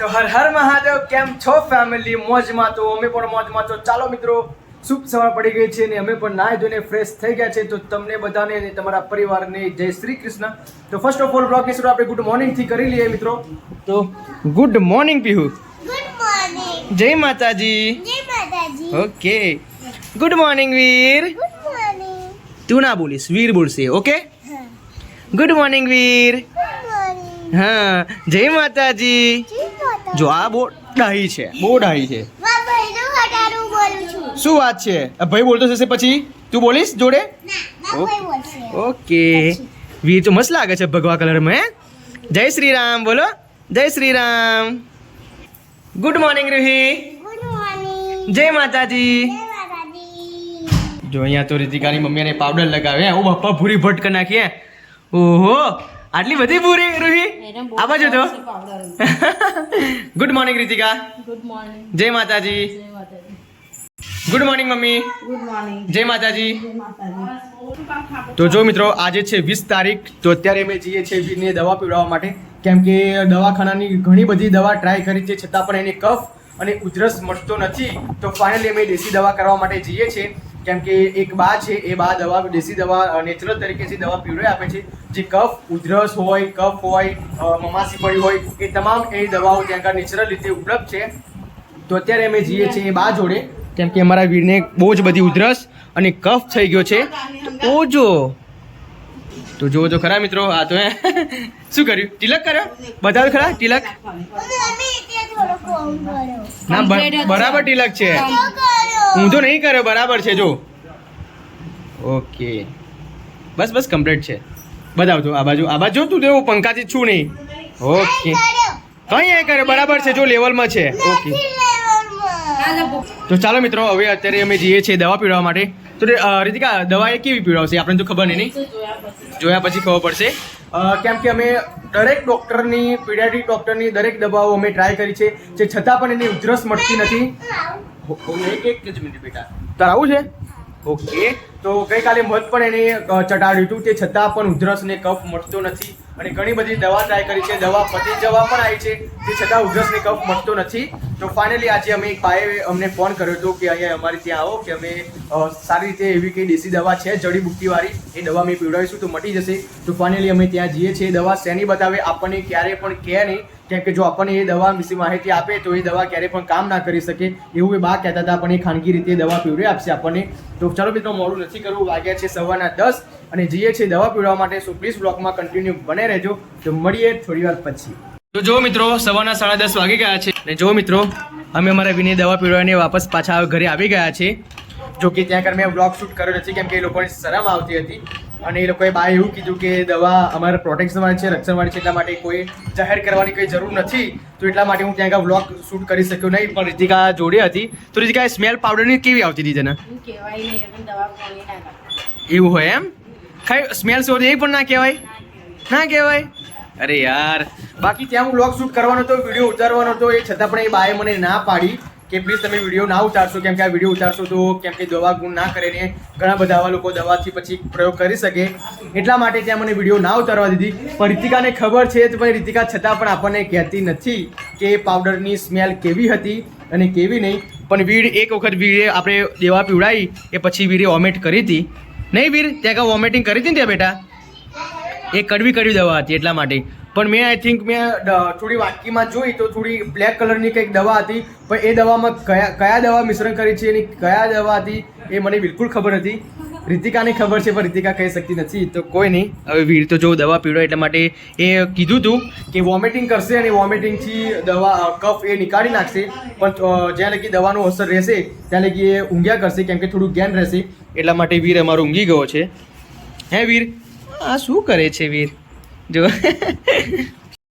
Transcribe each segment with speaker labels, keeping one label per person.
Speaker 1: તો હર હર મહાદેવ કેમ છો ફેમિલી મોજમાં તો અમે પણ મોજમાં તો ચાલો મિત્રો શુભ સવાર પડી ગઈ છે ને અમે પણ નાહી ધોઈને ફ્રેશ થઈ ગયા છે. તો તમને બધાને અને તમારા પરિવારને જય શ્રી કૃષ્ણ. તો ફર્સ્ટ ઓફ ઓલ બ્લોગની શરૂ આપણે ગુડ મોર્નિંગથી કરી લઈએ મિત્રો. તો ગુડ મોર્નિંગ પીહુ. જય માતાજી. ઓકે. Good morning Veer. તું ના બોલીશ વીર બોલશે ઓકે? ગુડ મોર્નિંગ વીર. હા જય માતાજી. જો આ બહુ ડાહી છે. બહુ ડાહી છે. શું વાત છે? આ ભાઈ બોલતો થશે પછી? તું બોલીશ જોડે? ઓકે. વીર તો મસ્ત લાગે છે ભગવા કલરમાં હે? જય શ્રી રામ બોલો. જય શ્રી રામ ગુડ મોર્નિંગ રૂહી જય માતાજી. જો અહીંયા તો રીતિકાની મમ્મીને પાવડર લગાવે ઓ બાપા ભૂરી ભટક નાખીએ ઓહો. આટલી બધી પૂરી રૂહી? આ બાજુ તો good morning Ritika
Speaker 2: good morning
Speaker 1: જય માતાજી. Good morning mummy.
Speaker 2: Good morning
Speaker 1: જય માતાજી. તો જો મિત્રો આજે છે વીસ તારીખ તો અત્યારે અમે જઈએ છીએ વીરને દવા પીવડાવવા માટે. કેમ કે દવાખાનાની ઘણી બધી દવા ટ્રાય કરી છે છતાં પણ એને કફ અને ઉધરસ મળતો નથી. તો ફાઇનલી અમે દેશી દવા કરવા માટે જઈએ છીએ. કેમ કે એક બા છે, એ બા દવા, દેશી દવા નેચરલ તરીકેથી દવા પીવડાવી આપે છે, જે કફ, ઉધરસ હોય, કફ હોય મમાસી પડી હોય, એ તમામ એ દવાઓ ત્યાં આગળ નેચરલ રીતે ઉપલબ્ધ છે. તો અત્યારે અમે જઈએ છીએ એ બા જોડે, કેમ કે અમારા વીરને બહુ જ બધી ઉધરસ અને કફ થઈ ગયો છે. તો ઓજો તો જુઓ તો ખરા મિત્રો, આ તો હે. શું કર્યું? તિલક કર્યો? બધા ખરા? તિલક? ના બરાબર તિલક છે. હું તો નહીં કર્યો બરાબર છે જો. ઓકે. બસ બસ કમ્પ્લીટ છે. બતાવજો આ બાજુ આ બાજુ તું તો એવું પંખાથી છું નહીં. ઓકે. કઈ એ કરે બરાબર છે જો લેવલમાં છે. ઓકે. તો ચાલો મિત્રો હવે અત્યારે અમે જઈએ છીએ દવા પીવડાવવા માટે. તો રીતિકા દવા એ કેવી પીવડાવશે? આપણને તો ખબર નહીં નહીં?
Speaker 2: જોયા પછી
Speaker 1: ખબર પડશે. કેમ કે અમે દરેક ડોક્ટરની પીડિયાટ્રિક ડોક્ટરની દરેક દવાઓ અમે ટ્રાય કરી છે જે છતાં પણ એની ઉધરસ મળતી નથી. એક એક જ મિનિટ બેટા. છે? ઓકે. તો ગઈકાલે મધ પણ એને ચટાડ્યું હતું તે છતાં પણ ઉધરસ ને કફ મળતો નથી. અને ઘણી બધી દવા ટ્રાય કરી છે. દવા પતી જવા પણ આવી છે. તે છતાં ઉધરસ ને કફ મળતો નથી. તો ફાઇનલી આજે અમે ભાઈએ અમને ફોન કર્યો હતો કે અહીંયા અમારી ત્યાં આવો, કે અમે સારી રીતે એવી કંઈ દેશી દવા છે જડીબુટ્ટીવાળી એ દવા અમે પીવડાવીશું તો મટી જશે. તો ફાઇનલી અમે ત્યાં જઈએ છીએ. દવા શેની બતાવે આપણને ક્યારે પણ કહે નહીં. કેમ કે જો આપણને એ દવા વિશે માહિતી આપે, તો એ દવા ક્યારે પણ કામ ના કરી શકે. એવું એ બા કહેતા હતા, પણ એ ખાનગી રીતે દવા પીવડી આપશે આપણને. તો ચાલો મિત્રો, મોડું નથી કરવું, વાગ્યા છે સવારના દસ, અને જઈએ છીએ દવા પીવડાવવા માટે. સો પ્લીઝ બ્લોગમાં કન્ટિન્યુ બને રહેજો. તો મળીએ થોડી વાર પછી. તો જો મિત્રો, સવારના સાડા દસ વાગી ગયા છે. અને જો મિત્રો, અમે અમારા વિનય દવા પીવડાવીને વાપસ પાછા ઘરે આવી ગયા છે. જો કે ત્યાં આગળ મેં બ્લોગ શૂટ કર્યો નથી, કેમ કે એ લોકોને શરમ આવતી હતી. અને એ લોકોએ બા એવું કીધું કે દવા અમારા પ્રોટેક્શન વાળી છે રક્ષણ વાળી છે એટલા માટે કોઈ જાહેર કરવાની કોઈ જરૂર નથી. તો એટલા માટે હું ત્યાં આગળ વ્લોગ શૂટ કરી શક્યો નહીં પણ રીતિકા જોડે હતી. તો રીતિકા સ્મેલ પાવડરની કેવી આવતી હતી તને? એવું હોય એમ? ખાઈ સ્મેલ શોધ એ પણ ના કહેવાય? ના કહેવાય. અરે યાર. બાકી ત્યાં હું વ્લોગ શૂટ કરવાનો હતો વીડિયો ઉતારવાનો હતો એ છતાં પણ એ બાએ મને ના પાડી. કે પ્લીઝ તમે વીડિયો ના ઉતારશો, કેમ કે આ વીડિયો ઉતારશો તો કેમ કે દવા ગુણ ના કરે ને ઘણા બધા આવા લોકો દવાથી પછી પ્રયોગ કરી શકે. એટલા માટે ત્યાં મને વીડિયો ના ઉતારવા દીધી. પણ રીતિકાને ખબર છે પણ રીતિકા છતાં પણ આપણને કહેતી નથી કે પાવડરની સ્મેલ કેવી હતી અને કેવી નહીં. પણ વીડ એક વખત વીરે આપણે દેવા પીવડાવી એ પછી વીરે વોમિટ કરી હતી. નહીં વીર? ત્યાં કાં વોમિટિંગ કરી હતી ને ત્યાં બેટા? એ કડવી કડવી દવા હતી એટલા માટે. પણ મેં આઈ થિંક મેં થોડી વાટકીમાં જોઈ તો થોડી બ્લેક કલરની કંઈક દવા હતી. પણ એ દવામાં કયા કયા દવા મિશ્રણ કરી છે એની કયા દવા હતી એ મને બિલકુલ ખબર હતી રીતિકાને ખબર છે, પણ રીતિકા કહી શકતી નથી. તો કોઈ નહીં. હવે વીર તો જો દવા પીડો એટલા માટે એ કીધું હતું કે વોમિટિંગ કરશે અને વોમિટિંગથી દવા કફ એ નીકાળી નાખશે. પણ જ્યાં લગી દવાનો અસર રહેશે, ત્યાં લગી એ ઊંઘ્યા કરશે, કેમ કે થોડું જ્ઞાન રહેશે. એટલા માટે વીર અમારો ઊંઘી ગયો છે. હે વીર? આ શું કરે છે વીર? જો.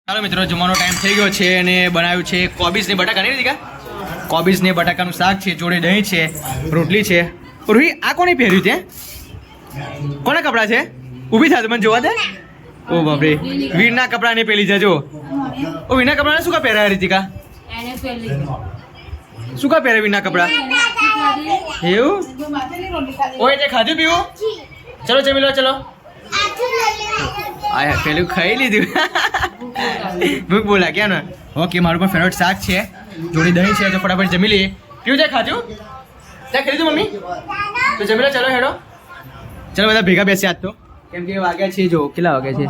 Speaker 1: ચાલો મિત્રો જમવાનો ટાઈમ થઈ ગયો છે અને બનાવ્યું છે કોબીજ ને બટાકા નહીં દીકા કોબીજ ને બટાકાનું શાક છે જોડે દહીં છે રોટલી છે. રોહી આ કોને પહેર્યું છે? કોના કપડાં છે? ઊભી થાય મને જોવા દે. ઓ બાપરે. વીરના કપડાં ને પેલી છે જો ઓ વીરના કપડાં શું કા પહેરાયા રીતિકા? શું કા પહેરે વીરના કપડાં? એવું? ઓય તે ખાધું પીવું? ચલો જમી લો ચલો. આ પેલું ખાઈ લીધું. ભૂખ બોલા ક્યાં ને ઓકે મારું પણ ફેવરેટ શાક છે. જોડી દહીં છે, તો ફટાફટ જમી લઈએ. કેવું છે ખાધું ત્યાં ખરીદું મમ્મી? તો જમી લો, ચલો હેડો. ચલો, બધા ભેગા બેસી આજ તો. કેમ કે વાગ્યા છે, જો, કેટલા વાગ્યા છે?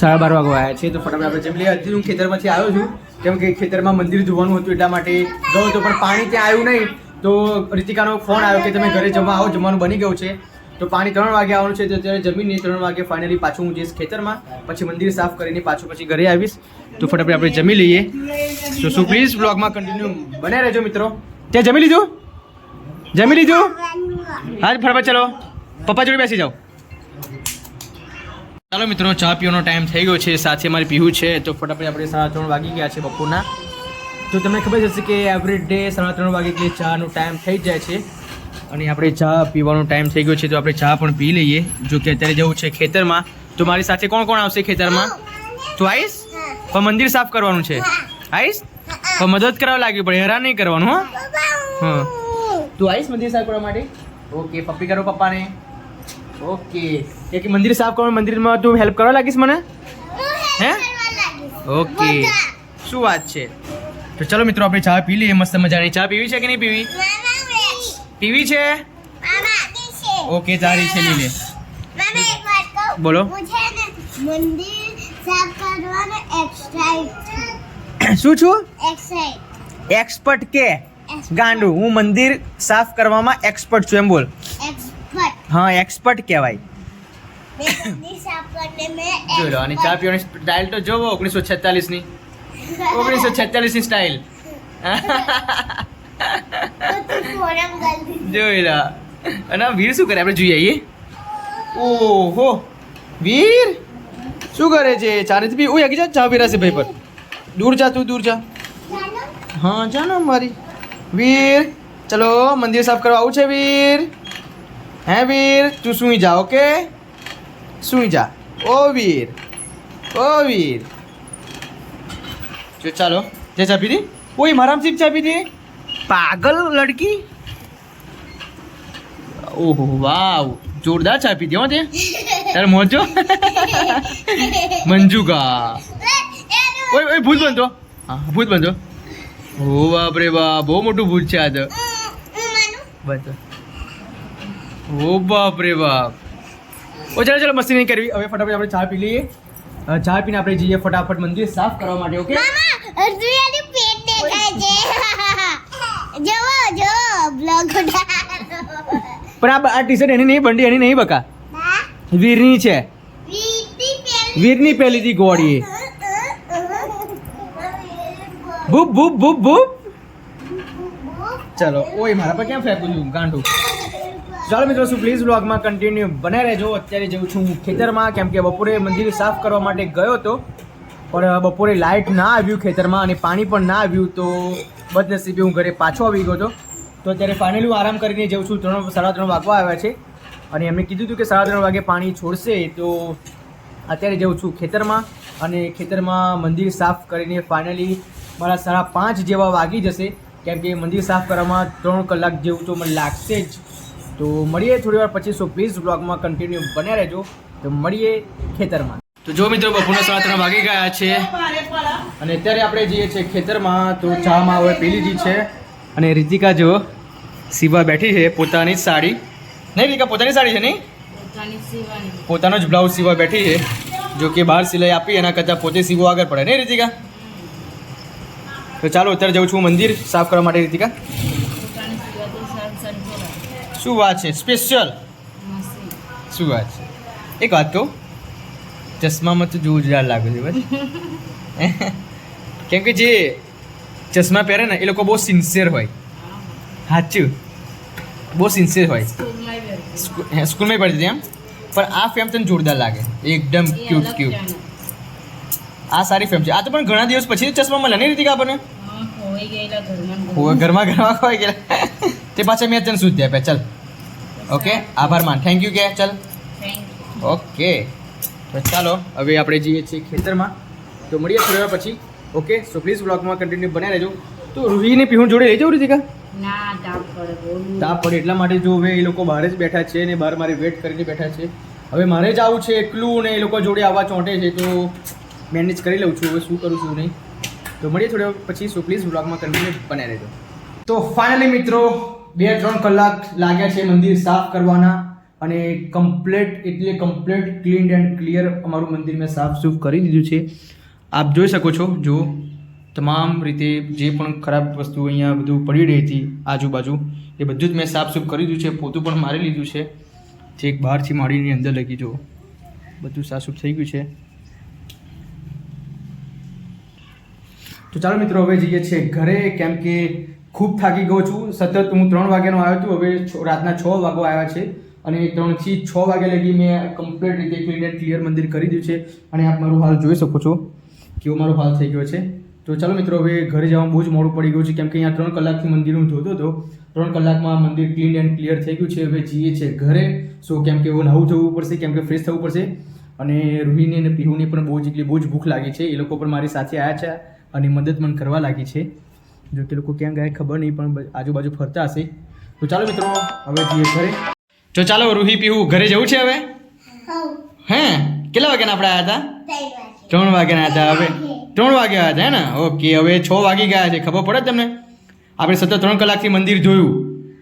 Speaker 1: સાડા બાર વાગે આવ્યા છે, તો ફટાફટ આપણે જમી લઈએ. હજી હું ખેતરમાંથી આવ્યો છું. કેમ કે ખેતરમાં મંદિર જોવાનું હતું, એટલા માટે ગયો તો પણ પાણી ત્યાં આવ્યું નહીં. તો રીતિકાનો ફોન આવ્યો કે તમે ઘરે જમવા આવો, જમવાનું બની ગયું છે. તો પાણી ત્રણ વાગે આવવાનું છે, તો અત્યારે જમીને ત્રણ વાગે ફાઇનલી પાછું હું જઈશ ખેતરમાં, પછી મંદિર સાફ કરીને પાછું પછી ઘરે આવીશ. તો ફટાફટ આપણે જમી લઈએ. તો શું પ્લીઝ બ્લોગમાં કન્ટિન્યુ બને રહેજો મિત્રો. ત્યાં જમી લીધું? જમી લીધું? હા ફટાફટ ચલો. પપ્પા જોડે બેસી જાઓ. ચાલો મિત્રો, ચા પીવાનો ટાઈમ થઈ ગયો છે. સાથે મારી પીવું છે. તો ફટાફટ આપણે સાડા ત્રણ વાગી ગયા છે બપોરના. તો તમને ખબર જ હશે કે એવરી ડે સાડા ત્રણ વાગે એટલે ચાનો ટાઈમ થઈ જાય છે. અને આપણે ચા પીવાનો ટાઈમ થઈ ગયો છે તો આપણે ચા પણ પી લઈએ. જો કે અત્યારે જવું છે ખેતરમાં. તો મારી સાથે કોણ કોણ આવશે ખેતરમાં? તું આવીશ? પણ મંદિર સાફ કરવાનું છે. આવીશ? પણ મદદ કરવા લાગી પડે હેરાન નહીં કરવાનું હો. હા. તું આવીશ મંદિર સાફ કરવા માટે? ઓકે પપ્પી કરો પપ્પાને. ઓકે. કે મંદિર સાફ કરવા મંદિરમાં તું હેલ્પ કરવા લાગીશ મને? હે ઓકે. શું વાત છે? તો ચલો મિત્રો આપણે ચા પી લઈએ મસ્ત મજાની. ચા પીવી છે કે નહીં પીવી? પીવી છે? ઓકે તારી છે લીલે. બોલો.
Speaker 3: મંદિર સાફ કરવાનો એક્સ્ટ્રા
Speaker 1: શું છું? એક્સપર્ટ કે? ગાંડુ. હું મંદિર સાફ કરવામાં એક્સપર્ટ છું એમ બોલ. હા એક્સપર્ટ કહેવાય. જોઈ લો અને ચા પીવાની સ્ટાઇલ તો જોવો ઓગણીસો છેતાલીસની ઓગણીસો છેતાલીસની સ્ટાઇલ જોઈ લો. અને આ વીર શું કરે? આપણે જોઈ આવીએ ઓહો. વીર? શું કરે છે? ચારે પી ઓય આગી જા ચા પીરાશે ભાઈ પર. દૂર જા તું દૂર જા. હા જા ને મારી. વીર ચલો મંદિર સાફ કરવા આવું છે વીર. હે વીર તું સુઈ જા ઓકે? સુઈ જા. ઓ વીર. ઓ વીર. જો ચાલો. જે ચા પીધી? ઓય મારામથી ચા પીધી? પાગલ લડકી? ઓહો વાવ. જોરદાર ચા પીધી હો તે. તારે મોજો મંજુકા ઓય ઓય ભૂત બનતો. હા ભૂત બનતો. ઓ બાપ રે બાપ બહુ મોટું ભૂત છે આ તો. બનતો ઓ બાપ રે બાપ. ઓ ચાલો ચાલો મસ્તી નહીં કરવી. હવે ફટાફટ આપણે ચા પી લઈએ. ચા પીને આપણે જઈએ ફટાફટ મંદિર સાફ કરવા માટે ઓકે?
Speaker 3: જોવો જો બ્લોગ
Speaker 1: પણ આ આ ટી શર્ટ એની નહીં બંડી એની નહીં બકા. વીરની છે. વીરની પહેલી હતી ગોળી ભૂપ ભૂપ ભૂપ ભૂપ. ચલો ઓય મારા પર ક્યાં ફેંકું છું? ગાંઠું. ચાલો મિત્રો શું પ્લીઝ બ્લોગમાં કન્ટિન્યુ બને રહેજો. અત્યારે જેવું છું હું ખેતરમાં કેમ કે બપોરે મંદિર સાફ કરવા માટે ગયો હતો પણ બપોરે લાઇટ ના આવ્યું ખેતરમાં અને પાણી પણ ના આવ્યું તો બદનસીબે હું ઘરે પાછો આવી ગયો હતો. તો અત્યારે ફાઇનલી હું આરામ કરીને જઉં છું. ત્રણ સાડા ત્રણ વાગવા આવ્યા છે. અને એમણે કીધું હતું કે સાડા ત્રણ વાગે પાણી છોડશે. તો અત્યારે જઉં છું ખેતરમાં અને ખેતરમાં મંદિર સાફ કરીને ફાઇનલી મારા સાડા પાંચ જેવા વાગી જશે. કેમ કે મંદિર સાફ કરવામાં ત્રણ કલાક જેવું તો મને લાગશે જ. તો મળીએ થોડી વાર પછી. સો પ્લીઝ બ્લોગમાં કન્ટિન્યુ બન્યા રહેજો. તો મળીએ ખેતરમાં. તો જો મિત્રો બપોરના સાડા ત્રણ વાગી ગયા છે. અને અત્યારે આપણે જઈએ છીએ ખેતરમાં. તો ચામાં હવે પી લીધી છે. અને રીતિકા જો સીવા બેઠી છે પોતાની સાડી. નહીં રીતિકા પોતાની સાડી છે નહીં?
Speaker 2: પોતાનો
Speaker 1: જ બ્લાઉઝ સીવા બેઠી છે. જો કે બહાર સિલાઈ આપી એના કરતાં પોતે સીવો આગળ પડે. નહીં રીતિકા? તો ચાલો અત્યારે જાઉં છું મંદિર સાફ કરવા માટે રીતિકા. શું વાત છે? સ્પેશિયલ? શું વાત છે? એક વાત કહું. ચશ્મામાં તો જોરદાર લાગે છે બસ. કેમ કે જે ચશ્મા પહેરે ને એ લોકો બહુ સિન્સિયર હોય. સાચું બહુ સિન્સિયર હોય.
Speaker 2: સ્કૂલમાં બી
Speaker 1: સ્કૂ- પડી હતી એમ? પણ આ ફેમ તને જોરદાર લાગે. એકદમ ક્યુટ ક્યુટ આ સારી ફેમ છે. આ તો પણ ઘણા દિવસ પછી ચશ્મા મળે નહીં રીતિકા આપણને?
Speaker 2: હા ખોવાઈ ગયેલા ઘરમાં.
Speaker 1: ઘરમાં ખોવાઈ ગયા તે પાછા મેં તને શું આપ્યા. ચાલ. ઓકે આભાર માન. થેન્ક યુ કે ચાલ. ઓકે ચાલો હવે આપણે જઈએ છીએ ખેતરમાં. તો મળીએ થોડા પછી. ઓકે સો પ્લીઝ બ્લોગમાં કન્ટિન્યુ બનાવી રહેજો. તો રૂહીને પીહું જોડે લઈ જવું રીતિકા?
Speaker 2: તાપ પડે
Speaker 1: એટલા માટે જો હવે એ લોકો બહાર જ બેઠા છે ને બહાર મારી વેટ કરીને બેઠા છે. હવે મારે જ આવું છે એકલું ને એ લોકો જોડે આવવા ચોંટે છે તો મેનેજ કરી લઉં છું. હવે શું કરું છું નહીં. તો મળીએ થોડા પછી. સો પ્લીઝ બ્લોગમાં કન્ટિન્યુ બન્યા રહેજો. તો ફાઇનલી મિત્રો બે ત્રણ કલાક લાગ્યા છે મંદિર સાફ કરવાના. અને કમ્પ્લેટ એટલે કમ્પ્લેટ ક્લીન એન્ડ ક્લિયર અમારું મંદિર મેં સાફ સૂફ કરી દીધું છે. આપ જોઈ શકો છો, જો તમામ રીતે જે પણ ખરાબ વસ્તુ અહીંયા બધું પડી રહી હતી આજુબાજુ, એ બધું જ મેં સાફ સૂફ કરી દીધું છે. પોતું પણ મારી લીધું છે. છેક બહારથી માડીની અંદર લગી જો બધું સાફસૂફ થઈ ગયું છે. તો ચાલો મિત્રો, હવે જઈએ છીએ ઘરે. કેમ કે ખૂબ થાકી ગયો છું. સતત હું ત્રણ વાગ્યાનો આવ્યો છું. હવે રાતના છ વાગો આવ્યા છે. અને ત્રણથી છ વાગ્યા લગી મેં કમ્પ્લીટ રીતે ક્લીન એન્ડ ક્લિયર મંદિર કરી દીધું છે. અને આપ મારો હાલ જોઈ શકો છો કેવો મારો હાલ થઈ ગયો છે. તો ચાલો મિત્રો, હવે ઘરે જવામાં બહુ જ મોડું પડી ગયું છે, કેમ કે અહીંયા ત્રણ કલાકથી મંદિર હું જોતો હતો. ત્રણ કલાકમાં મંદિર ક્લીન એન્ડ ક્લિયર થઈ ગયું છે. હવે જઈએ છીએ ઘરે. સો કેમ કે એવું નવું થવું પડશે, કેમ કે ફ્રેશ થવું પડશે. અને રૂહીને અને પીહુને પણ બહુ જ એટલે બહુ જ ભૂખ લાગી છે. એ લોકો પણ મારી સાથે આવ્યા છે અને મદદ પણ કરવા લાગી છે. જો કે લોકો ક્યાં ગયા ખબર નહીં, પણ આજુબાજુ ફરતા હશે. તો ચાલો મિત્રો, હવે જઈએ ઘરે. તો ચાલો રૂહી પીહુ ઘરે જવું છે હવે? હે? કેટલા વાગ્યાના આપણે આવ્યા હતા?
Speaker 3: ત્રણ
Speaker 1: વાગ્યાના હતા હવે. ત્રણ વાગ્યા. હતા હે ને? ઓકે હવે છ વાગી ગયા છે. ખબર પડે તમને? આપણે સતત ત્રણ કલાકથી મંદિર જોયું.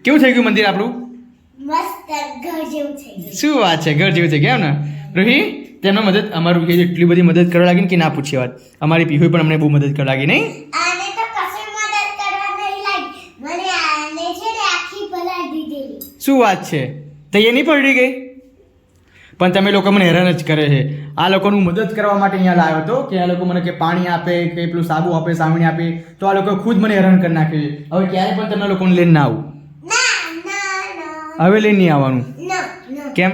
Speaker 1: કેવું થઈ ગયું મંદિર આપણું? શું વાત છે? ઘર જેવું થઈ ગયા ને? રૂહી તેમને મદદ અમારું કે એટલી બધી મદદ કરવા લાગી કે ના પૂછી વાત. અમારી પીહુ પણ અમને બહુ મદદ કરવા લાગી નહીં? શું વાત છે? તો એ નહીં પડી ગઈ? પણ તમે લોકો મને હેરાન જ કરે છે. આ લોકોનું મદદ કરવા માટે અહીંયા લાવ્યો હતો કે આ લોકો મને કે પાણી આપે કે પેલું સાબુ આપે સાવણી આપે. તો આ લોકો ખુદ મને હેરાન કરી નાખે. છે હવે ક્યારે પણ તમે લોકોને લઈને ના આવું. હવે લઈને નહીં આવવાનું. કેમ?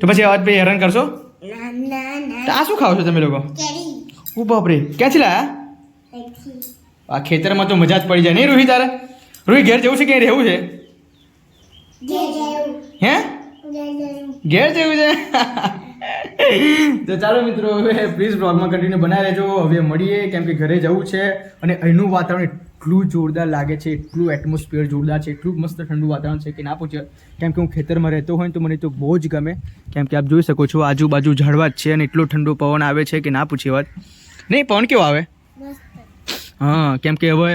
Speaker 1: તો પછી અવાજ ભાઈ હેરાન કરશો? આ શું ખાવ છો તમે લોકો? હું બાપરે ક્યાંથી લાયા? આ ખેતરમાં તો મજા જ પડી જાય. નહીં રૂહી તારે? રૂહી ઘેર જવું છે કે રહેવું છે? હે?
Speaker 3: ઘેર જવું
Speaker 1: છે? તો ચાલો મિત્રો હવે પ્લીઝ બ્લોગમાં કન્ટિન્યુ બનાવી રહેજો. હવે મળીએ કેમ કે ઘરે જવું છે અને અહીંનું વાતાવરણ એટલું જોરદાર લાગે છે એટલું એટમોસ્ફિયર જોરદાર છે એટલું મસ્ત ઠંડુ વાતાવરણ છે કે ના પૂછે. કેમ કે હું ખેતરમાં રહેતો હોય તો મને તો બહુ જ ગમે. કેમ કે આપ જોઈ શકો છો આજુબાજુ ઝાડવા જ છે અને એટલો ઠંડો પવન આવે છે કે ના પૂછે વાત. નહીં પવન કેવો આવે? હા કેમ કે હવે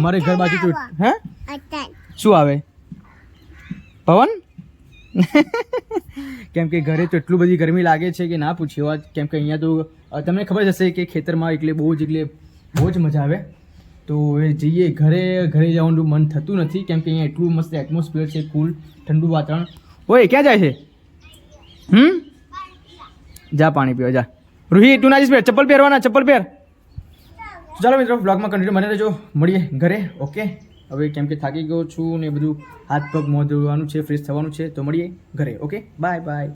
Speaker 1: અમારે ઘર બાજુ હે? શું આવે? પવન? કેમ કે ઘરે તો એટલું બધી ગરમી લાગે છે કે ના પૂછ્યો વાત. કેમ કે અહીંયા તો તમને ખબર જ હશે કે ખેતરમાં એટલે બહુ જ એટલે બહુ જ મજા આવે. તો હવે જઈએ ઘરે ઘરે જવાનું મન થતું નથી. કેમ કે અહીંયા એટલું મસ્ત એટમોસ્ફિયર છે કુલ ઠંડુ વાતાવરણ. ઓય, ક્યાં જાય છે? હમ? જા પાણી પીવા, જા. રૂહી, તું ના જઈશ ચપ્પલ પહેરવાના, ચપ્પલ પહેર. ચાલો મિત્રો બ્લોગમાં કન્ટિન્યુ મને રહેજો. મળીએ ઘરે ઓકે હવે કેમ કે થાકી ગયો છું ને બધું હાથ પગ મોં ધોવાનું છે ફ્રેશ થવાનું છે, તો મળીએ ઘરે ઓકે બાય બાય